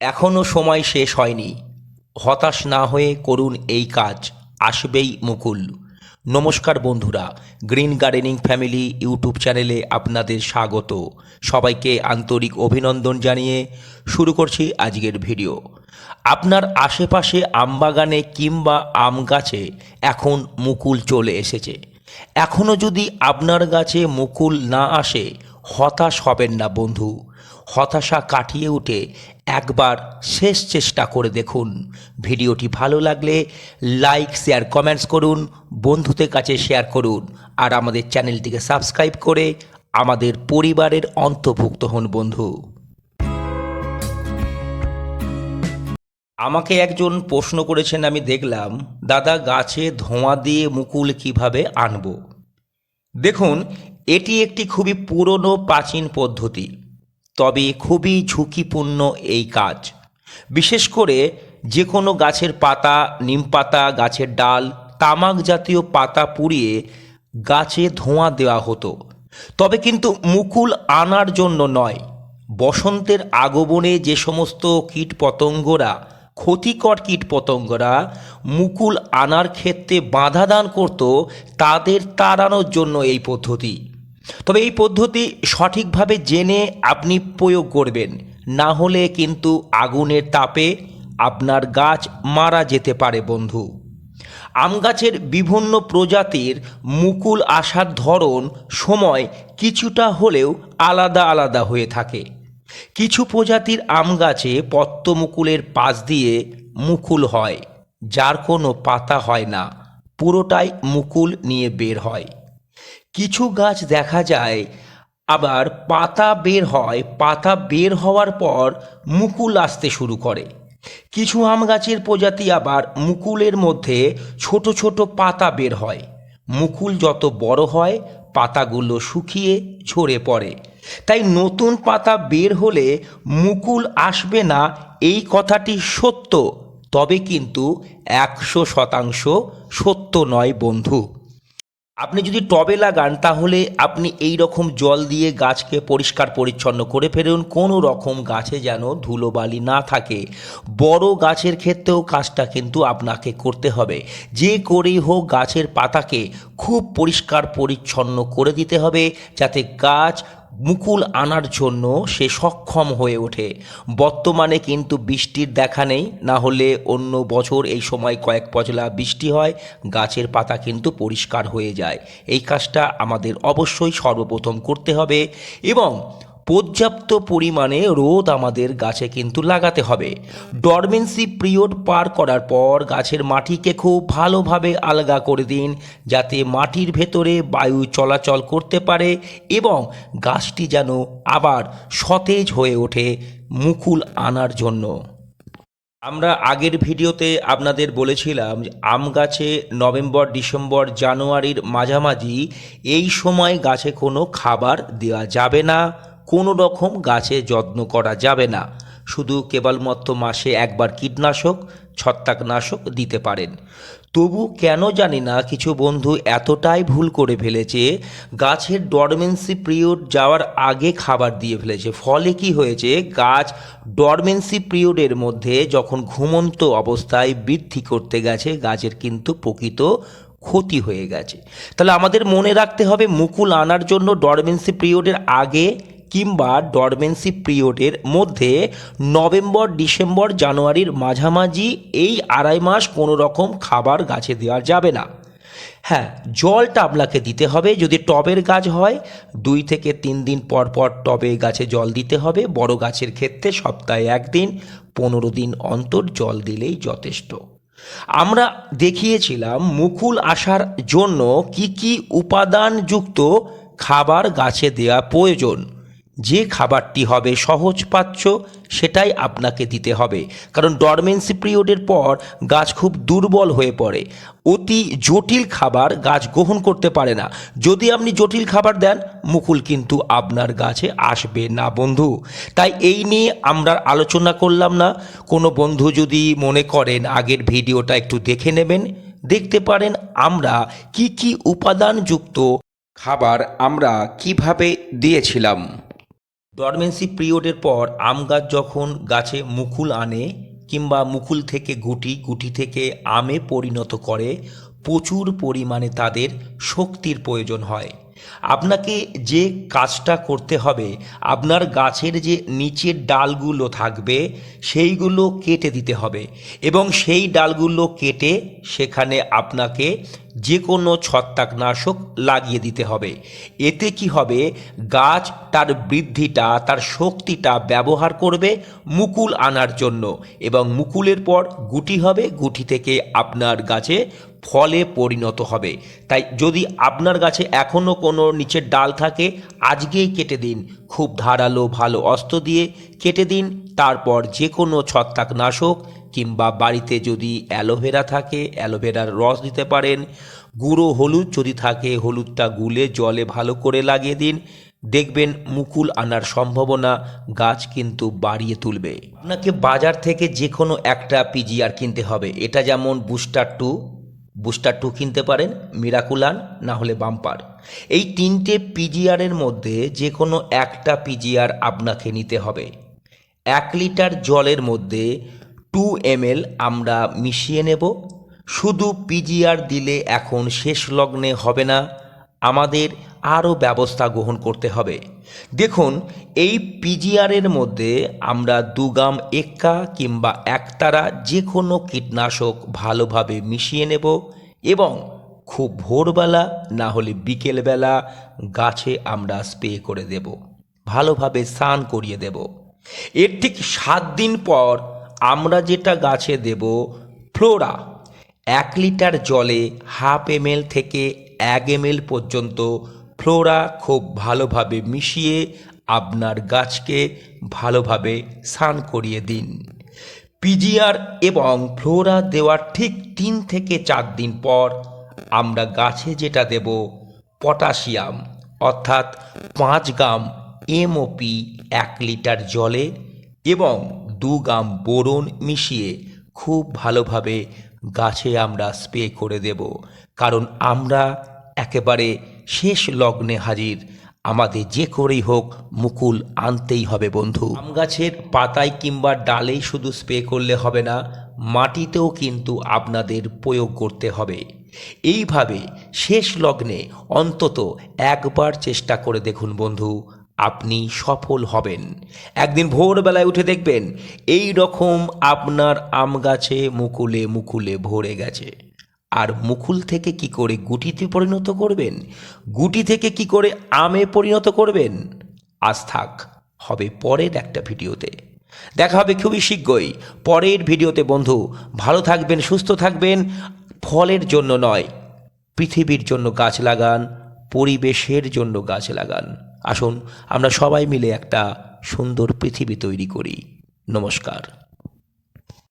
এখনও সময় শেষ হয়নি। হতাশ না হয়ে করুন এই কাজ, আসবেই মুকুল। নমস্কার বন্ধুরা, গ্রিন গার্ডেনিং ফ্যামিলি ইউটিউব চ্যানেলে আপনাদের স্বাগত। সবাইকে আন্তরিক অভিনন্দন জানিয়ে শুরু করছি আজকের ভিডিও। আপনার আশেপাশে আমবাগানে কিংবা আম গাছে এখন মুকুল চলে এসেছে। এখনও যদি আপনার গাছে মুকুল না আসে, হতাশ হবেন না বন্ধু। হতাশা কাটিয়ে উঠে একবার শেষ চেষ্টা করে দেখুন। ভিডিওটি ভালো লাগলে লাইক, শেয়ার, কমেন্টস করুন, বন্ধুদের কাছে শেয়ার করুন আর আমাদের চ্যানেলটিকে সাবস্ক্রাইব করে আমাদের পরিবারের অন্তর্ভুক্ত হন বন্ধু। আমাকে একজন প্রশ্ন করেছেন, আমি দেখলাম, দাদা, গাছে ধোঁয়া দিয়ে মুকুল কীভাবে আনব? দেখুন, এটি একটি খুবই পুরনো প্রাচীন পদ্ধতি। তবে খুবই ঝুঁকিপূর্ণ এই কাজ। বিশেষ করে যে কোনো গাছের পাতা, নিম পাতা, গাছের ডাল, তামাক জাতীয় পাতা পুড়িয়ে গাছে ধোঁয়া দেওয়া হতো। তবে কিন্তু মুকুল আনার জন্য নয়, বসন্তের আগমনে যে সমস্ত কীট পতঙ্গরা ক্ষতিকর কীট পতঙ্গরা মুকুল আনার ক্ষেত্রে বাধা দান করত, তাদের তাড়ানোর জন্য এই পদ্ধতি। তবে এই পদ্ধতি সঠিকভাবে জেনে আপনি প্রয়োগ করবেন। না হলে কিন্তু আগুনের তাপে আপনার গাছ মারা যেতে পারে, বন্ধু। আম গাছের বিভিন্ন প্রজাতির মুকুল আসার ধরন, সময় কিছুটা হলেও আলাদা আলাদা হয়ে থাকে। কিছু প্রজাতির আম গাছে পত্তমুকুলের পাশ দিয়ে মুকুল হয়, যার কোনো পাতা হয় না। পুরোটাই মুকুল নিয়ে বের হয়। কিছু গাছ দেখা যায়, আবার পাতা বের হয়, পাতা বের হওয়ার পর মুকুল আসতে শুরু করে। কিছু আম গাছের প্রজাতি আবার মুকুলের মধ্যে ছোট ছোট পাতা বের হয়। মুকুল যত বড় হয়, পাতাগুলো শুকিয়ে ঝরে পড়ে। তাই নতুন পাতা বের হলে মুকুল আসবে না, এই কথাটি সত্য। তবে কিন্তু একশো শতাংশ সত্য নয়, বন্ধু। আপনি যদি টবে লাগান, তাহলে আপনি এই রকম জল দিয়ে গাছকে পরিষ্কার পরিচ্ছন্ন করে ফেলুন। কোনো রকম গাছে যেন ধুলোবালি না থাকে। বড় গাছের ক্ষেত্রেও কাজটা কিন্তু আপনাকে করতে হবে। যে করেই হোক গাছের পাতাকে খুব পরিষ্কার পরিচ্ছন্ন করে দিতে হবে, যাতে গাছ মুকুল আনার জন্য সে সক্ষম হয়ে ওঠে। বর্তমানে কিন্তু বৃষ্টির দেখা নেই, না হলে অন্য বছর এই সময় কয়েক পজলা বৃষ্টি হয়, গাছের পাতা কিন্তু পরিষ্কার হয়ে যায়। এই কাজটা আমাদের অবশ্যই সর্বপ্রথম করতে হবে এবং পর্যাপ্ত পরিমাণে রোদ আমাদের গাছে কিন্তু লাগাতে হবে। ডরমেন্সি পিরিয়ড পার করার পর গাছের মাটিকে খুব ভালোভাবে আলগা করে দিন, যাতে মাটির ভেতরে বায়ু চলাচল করতে পারে এবং গাছটি যেন আবার সতেজ হয়ে ওঠে মুকুল আনার জন্য। আমরা আগের ভিডিওতে আপনাদের বলেছিলাম যে আম গাছে নভেম্বর, ডিসেম্বর, জানুয়ারির মাঝামাঝি এই সময় গাছে কোনো খাবার দেওয়া যাবে না। কোনো রকম গাছে যত্ন করা যাবে না। শুধু কেবলমাত্র মাসে একবার কীটনাশক, ছত্রাকনাশক দিতে পারেন। তবু কেন জানি না, কিছু বন্ধু এতটাই ভুল করে ফেলেছে, গাছের ডরমেন্সি পিরিয়ড যাওয়ার আগে খাবার দিয়ে ফেলেছে। ফলে কি হয়েছে, গাছ ডরমেন্সি পিরিয়ডের মধ্যে যখন ঘুমন্ত অবস্থায় বৃদ্ধি করতে গেছে, গাছের কিন্তু প্রকৃত ক্ষতি হয়ে গেছে। তাহলে আমাদের মনে রাখতে হবে, মুকুল আনার জন্য ডরমেন্সি পিরিয়ডের আগে কিংবা ডরমেন্সি পিরিয়ডের মধ্যে নভেম্বর, ডিসেম্বর, জানুয়ারির মাঝামাঝি এই আড়াই মাস কোনো রকম খাবার গাছে দেওয়া যাবে না। হ্যাঁ জলটা আপনাকে দিতে হবে যদি টবের গাছ হয়। দুই থেকে তিন দিন পর পর টবে গাছে জল দিতে হবে। বড় গাছের ক্ষেত্রে সপ্তাহে একদিন, পনেরো দিন অন্তর জল দিলেই যথেষ্ট। আমরা দেখিয়েছিলাম মুকুল আসার জন্য কি কি উপাদানযুক্ত খাবার গাছে দেওয়া প্রয়োজন। যে খাবারটি হবে সহজপাচ্য সেটাই আপনাকে দিতে হবে। কারণ ডরমেন্সি পিরিয়ডের পর গাছ খুব দুর্বল হয়ে পড়ে। অতি জটিল খাবার গাছ গ্রহণ করতে পারে না। যদি আপনি জটিল খাবার দেন, মুকুল কিন্তু আপনার গাছে আসবে না, বন্ধু। তাই এই নিয়ে আমরা আলোচনা করলাম না। কোনো বন্ধু যদি মনে করেন আগের ভিডিওটা একটু দেখে নেবেন, দেখতে পারেন আমরা কি কি উপাদানযুক্ত খাবার আমরা কীভাবে দিয়েছিলাম। ডরমেন্সি পিরিয়ডের পর আম গাছ যখন গাছে মুকুল আনে কিংবা মুকুল থেকে গুটি গুটি থেকে আমে পরিণত করে, প্রচুর পরিমাণে তাদের শক্তির প্রয়োজন হয়। আপনাকে যে কাজটা করতে হবে, আপনার গাছের যে নিচের ডালগুলো থাকবে, সেইগুলো কেটে দিতে হবে এবং সেই ডালগুলো কেটে সেখানে আপনাকে যে কোনো ছত্রাকনাশক লাগিয়ে দিতে হবে। এতে কি হবে? গাছ তার বৃদ্ধিটা, তার শক্তিটা ব্যবহার করবে মুকুল আনার জন্য এবং মুকুলের পর গুটি হবে, গুটি থেকে আপনার গাছে ফলে পরিণত হবে। তাই যদি আপনার গাছে এখনও কোনো নিচের ডাল থাকে, আজকেই কেটে দিন। খুব ধারালো, ভালো অস্ত্র দিয়ে কেটে দিন। তারপর যে কোনো ছত্রাকনাশক কিংবা বাড়িতে যদি অ্যালোভেরা থাকে, অ্যালোভেরার রস দিতে পারেন। গুঁড়ো হলুদ যদি থাকে, হলুদটা গুলে জলে ভালো করে লাগিয়ে দিন। দেখবেন মুকুল আনার সম্ভাবনা গাছ কিন্তু বাড়িয়ে তুলবে। আপনাকে বাজার থেকে যে কোনো একটা পিজিআর কিনতে হবে। এটা যেমন বুস্টার টু বুস্টার টু কিনতে পারেন মিরাকুলান না হলে বাম্পার। এই তিনটে পিজিআরের মধ্যে যে কোনো একটা পিজিআর আপনাকে নিতে হবে। এক লিটার জলের মধ্যে টু এম আমরা মিশিয়ে নেব। শুধু পিজিআর দিলে এখন শেষ লগ্নে হবে না। আমাদের আরও ব্যবস্থা গ্রহণ করতে হবে। দেখুন, এই পিজিআরের মধ্যে আমরা দুগাম এক্কা কিংবা একতারা যে কোনো কীটনাশক ভালোভাবে মিশিয়ে নেব এবং খুব ভোরবেলা, না হলে বিকেলবেলা গাছে আমরা স্প্রে করে দেব। ভালোভাবে স্নান করিয়ে দেব। এর ঠিক সাত দিন পর আমরা যেটা গাছে দেব, ফ্লোরা। এক লিটার জলে হাফ এমএল থেকে এক এমএল পর্যন্ত ফ্লোরা খুব ভালোভাবে মিশিয়ে আপনার গাছকে ভালোভাবে স্নান করিয়ে দিন। পিজিআর এবং ফ্লোরা দেওয়ার ঠিক তিন থেকে চার দিন পর আমরা গাছে যেটা দেব, পটাশিয়াম, অর্থাৎ পাঁচ গ্রাম এমওপি এক লিটার জলে এবং দু গ্রাম বোরন মিশিয়ে খুব ভালোভাবে গাছে আমরা স্প্রে করে দেব। কারণ আমরা একেবারে শেষ লগ্নে হাজির। আমাদের যে করেই হোক, মুকুল আনতেই হবে, বন্ধু। আম গাছের পাতায় কিংবা ডালেই শুধু স্প্রে করলে হবে না, মাটিতেও কিন্তু আপনাদের প্রয়োগ করতে হবে। এইভাবে শেষ লগ্নে অন্তত একবার চেষ্টা করে দেখুন, বন্ধু, আপনি সফল হবেন। একদিন ভোরবেলায় উঠে দেখবেন, এই রকম আপনার আম গাছে মুকুলে মুকুলে ভরে গেছে। আর মুকুল থেকে কি করে গুটিতে পরিণত করবেন? গুটি থেকে কি করে আমে পরিণত করবেন? আজ থাক, হবে পরের একটা ভিডিওতে। দেখা হবে খুবই শীঘ্রই। পরের ভিডিওতে, বন্ধু। ভালো থাকবেন, সুস্থ থাকবেন। ফলের জন্য নয়, পৃথিবীর জন্য গাছ লাগান, পরিবেশের জন্য গাছ লাগান। আসুন, আমরা সবাই মিলে একটা সুন্দর পৃথিবী তৈরি করি। নমস্কার।